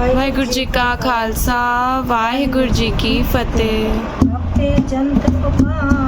ਵਾਹਿਗੁਰੂ ਜੀ ਕਾ ਖਾਲਸਾ ਵਾਹਿਗੁਰੂ ਜੀ ਕੀ ਫਤਿਹ। ਆਪੇ ਜੰਤ ਉਪਾਇਨ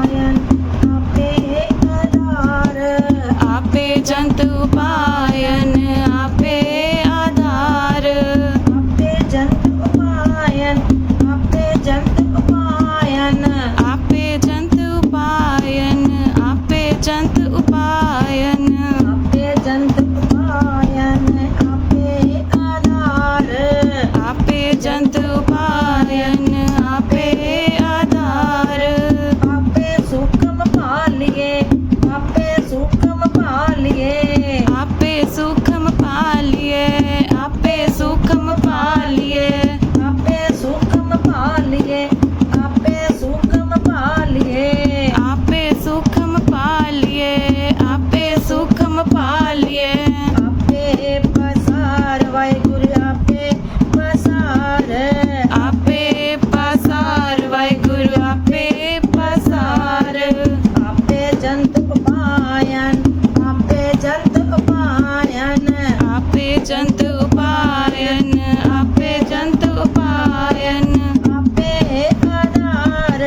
ਉਪਾਇਨ ਆਪੇ ਜੰਤ ਉਪਾਇਨ ਆਪੇ ਜੰਤ ਉਪਾਇਨ ਆਪੇ ਜੰਤ ਉਪਾਇਨ ਆਪੇ ਆਧਾਰ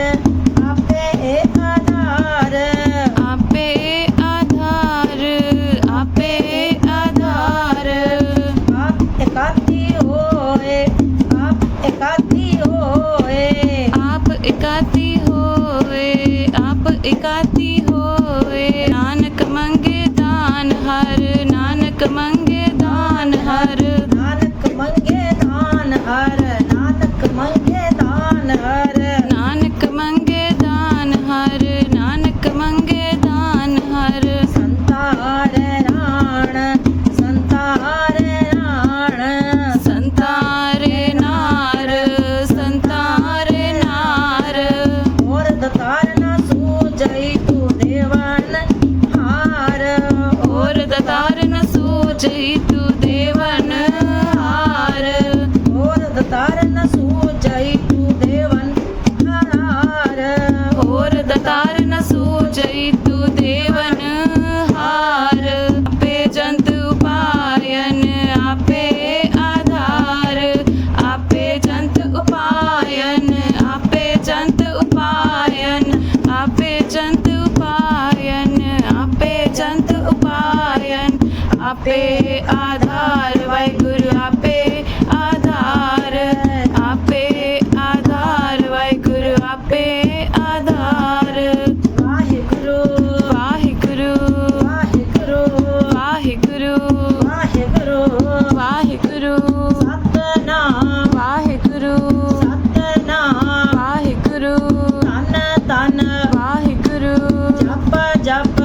ਆਪੇ ਆਧਾਰ। ਆਪੇ ਆਧਾਰ ਆਪੇ ਆਧਾਰ। ਆਪ ਇਕਾਤੀ ਹੋਏ ਆਪ ਇਕਾਤੀ ਹੋਏ। ਆਪ ਇਕਾਤੀ ਹੋਏ ਆਪ ਇਕਾਤੀ ਜਗਤ ਤਾਰਨਾ ਸੂਝਈ ਤੂੰ ਦੇਵਨ ਹਾਰ। ਔਰਤ ਤਾਰਨ ਸੂਝਈ ਤੂੰ ਦੇਵਨ ਹਾਰ। ਔਰਤ ਤਾਰਨ ਸੂਝਈ ਤੂੰ ਦੇਵਨ ਹਾਰ। ਔਰਤ ਉਪਾਇਨ ਆਪੇ ਆਧਾਰ ਵਾਹਿਗੁਰੂ ਆਪੇ ਆਧਾਰ। ਆਪੇ ਆਧਾਰ ਵਾਹਿਗੁਰੂ ਆਪੇ ਆਧਾਰ। ਵਾਹਿਗੁਰੂ। ਵਾਹਿਗੁਰੂ। ਵਾਹਿਗੁਰੂ। ਵਾਹਿਗੁਰੂ। ਵਾਹਿਗੁਰੂ। ਵਾਹਿਗੁਰੂ। ਸਤਨਾਮ। ਵਾਹਿਗੁਰੂ। ਸਤਨਾਮ। ਵਾਹਿਗੁਰੂ। ਤਨ ਤਨ ਵਾਹਿਗੁਰੂ। ਜਪ ਜਪ।